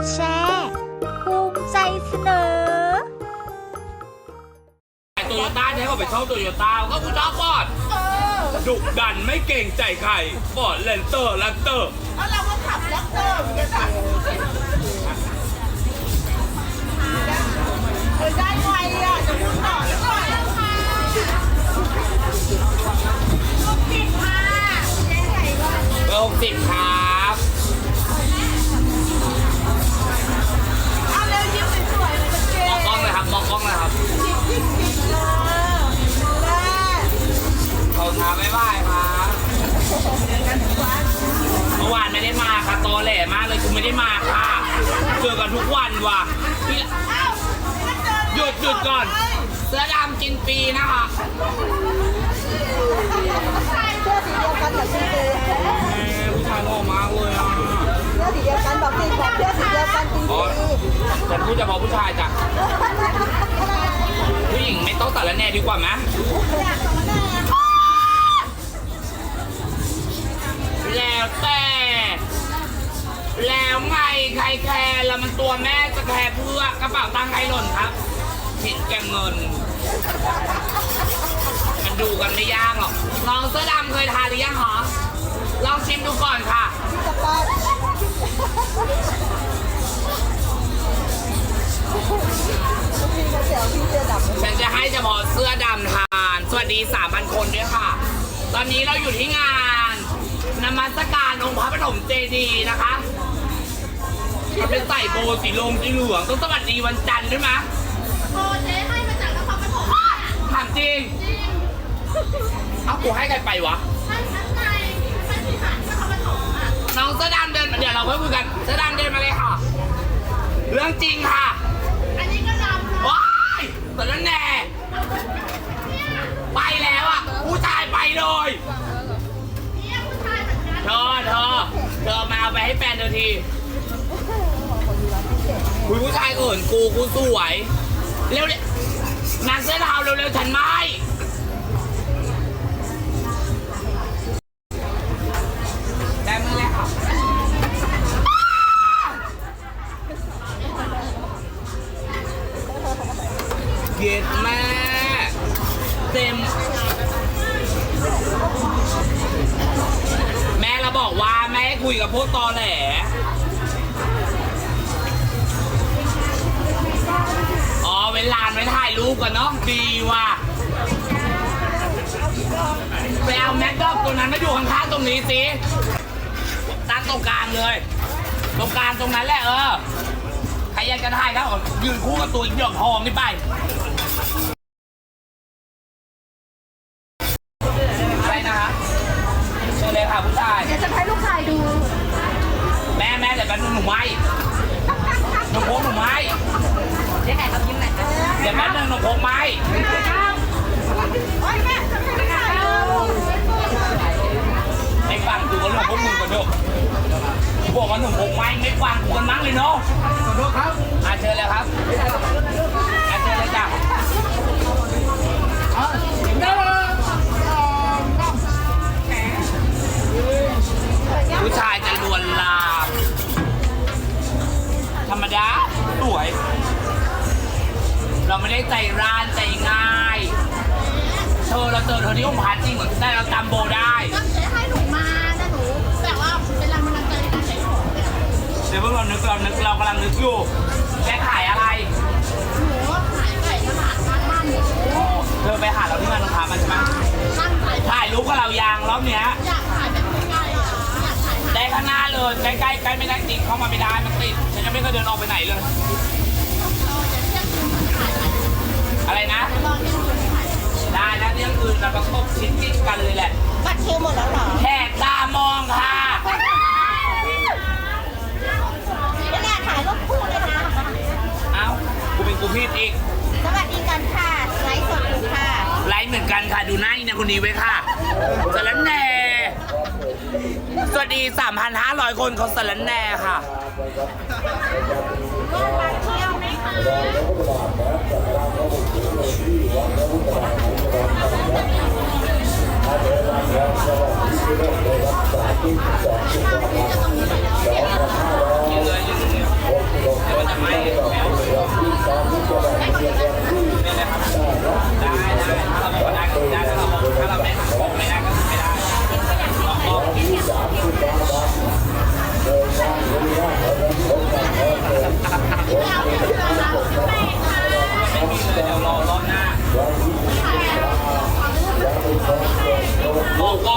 ดแชร์ภูมิใจเสนอ โตโยต้าใช้เขาไปช่าโตโยต้าก็คุณชอบฟอดดุดันไม่เก่งใจใครฟอดเลนเตอร์แลนเตอร์แล้วเราก็ขับแรปเตอร์เหมือนกันค่ะเออได้ไวอะ จะพูดต่อแล้วก่อนค่ะลูกติดค่ะเจ๊ใหญ่ว่าเบอร์หกสิบครั แหล่มากเลยคุณไม่ได้มาค่ะ เจอกันทุกวันว่ะพี่เอ้ามันเดินหยุดหยุดก่อน เสื้อดำกินฟรีนะคะเสื้อสีเดียวกันกับพี่เจ๊แหมผู้ชายหล่อมากเลยอะเสื้อสีเดียวกันบอกจริงบอกเสื้อสีเดียวกันจริงอ๋อฉันพูดเฉพาะผู้ชายจ้ะ ผู้หญิงไม่ต้องตัดแล้วแน่ดีกว่าไหมแล้วแต่แล้วไงใคร แคร์แล้วมันตัวแม่จะแคร์เพื่อกระเป๋าตังค์ใครหล่นครับผิดแกเงิน มันดูกันไม่ยากหรอกน้องเสื้อดำเคยทานหรือยังหรอลองชิมดูก่อนค่ะ ฉันจะให้เฉพาะเสื้อดำทาน สวัสดี 3,000 คนด้วยค่ะ ตอนนี้เราอยู่ที่งานนมัสการองค์พระปฐมเจดีย์นะคะ มันเป็นใส่โบสีลงสีเหลืองต้องสวัสดีวันจันทร์ด้วยมะโอ้เจ๊ให้มาจากนครปฐมถามจริงเอ้ากูให้ใครไปวะท่านชั้นในท่านที่หารนครปฐมอะน้องเสื้อดำเดินมาเดี๋ยวเราเพิ่มคุยกันเสื้อดำเดินมาเลยค่ะ เรื่องจริงค่ะอันนี้ก็ดำค่ะว้ายตอนนั้นแน่ไปแล้วอะผู้ชายไปเลยเนี่ยผู้ชายเหมือนกัน เธอเธอเธอมาเอาไปให้แฟนเธอที คุยผู้ชายอื่นกูกูสวย เร็วๆนางเสื้อดาวเร็วๆฉันไม่ได้มือเลยค่ะเย็ดแม่เต็ม แม่เราบอกว่าแม่ให้คุยกับพวกตอแหล รูปกันเนาะดีว่ะไปเอาแม็กดอกตัวนั้นมาอยู่ข้างๆตรงนี้สิตั้งตรงกลางเลย ตรงกลางตรงนั้นแหละเออใครอยากจะถ่ายครับยืนคู่กับตัวอีกหยอกทองนี่ไปอะไรนะคะเชิญเลยค่ะผู้ชาย เดี๋ยวจะให้ลูกชายดู แม่แม่เดี๋ยวแป๊บนึงหนูไหมหนูพก ดี๋ยวแป๊บนึงหนูพกไหมโอ้ยแม่จะให้ลูกชายดูไม่ฟังกูก็เรื่องพวกมึงกันเถอะกูบอกว่าหนุ่มพกไหมไม่ฟังกูกันมั้งเลยเนาะขอโทษครับอาเชิญแล้วครับ ราไม่ได้ใจร้านใจง่าย เธอเราเจอเธอที่องค์พระจริงเหมือนได้เราจำโบได้ก็เจ๊ให้หนูมานะหนูแบบว่าเป็นแรงบันดาลใจในการใช้ของเนี่ยเดี๋ยวเพิ่งเรานึกเรานึกเรากำลังนึกอยู่แกขายอะไร หนูขายไก่ตลาดบ้านบ้านหนูเธอไปหาเราที่งานลูกค้ามันใช่ไหมตั้งขายถ่ายรูปกับเรายางรอบเนี้ย อยากขายแบบง่ายๆอะอยากขายได้ข้างหน้าเลยใกล้ใกล้ใกล้ไม่ได้จริงเข้ามาไม่ได้มันติดฉันยังไม่เคยเดินออกไปไหนเลย อะไรนะรอที่หนูขายได้นะเรื่องอื่นเราประกบชิดติดกันเลยแหละ บัตรคิวหมดแล้วเหรอแหกตามองค่ะไม่น่าถ่ายรูปคู่เลยนะ เอ้ากูเป็นกูผิดอีกสวัสดีกันค่ะ ไลฟ์สดอยู่ค่ะ ไลฟ์เหมือนกันค่ะ ดูหน้าอีนะคนนี้ไว้ค่ะสารแหน่สวัสดี 3,500 คนเขาสารแหน่ค่ะมาเที่ยว Thank you.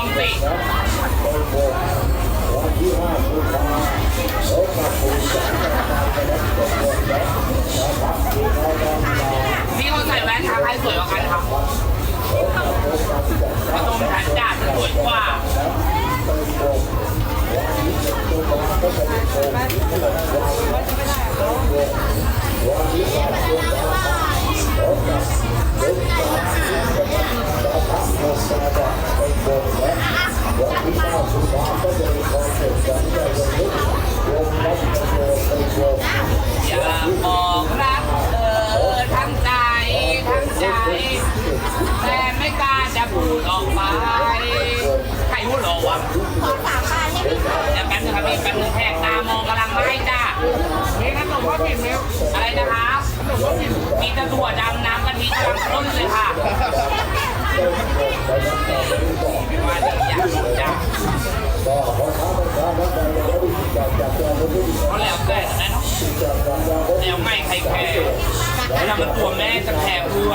มสิพี่คนใส่แว่นทางใครสวยกว่ากันครับกระตมฉันดาดสวยกว่า อยากบอกรัเธอทั้งใจทั้งใจ แต่ไม่กล้าจะพูดออกไปใครพูดหรอวะขอสามบาให้พี่ค่ะเดี๋วแป๊บนึงครับพี่แป๊นึงแกตามองกำลังไม่จ้านี่ขนมก็ผิดเร็วอะไรนะคะขนมีตะถั่วดำน้ำกะทิกำลังต้นเลยค่ะ เขาแล้วแต่นะเนาะแล้วไม่ใครแคร์เวลามันตัวแม่จะแคร์เพื่อ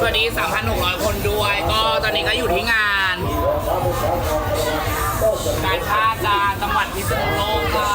สวัสดี 3,600 คนด้วย ก็ตอนนี้ก็อยู่ที่งาน การท่าจาจังหวัดพิษณุโลกค่ะ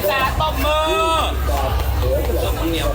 4,000คนด้วยจ้าตบมือตบมือเดียว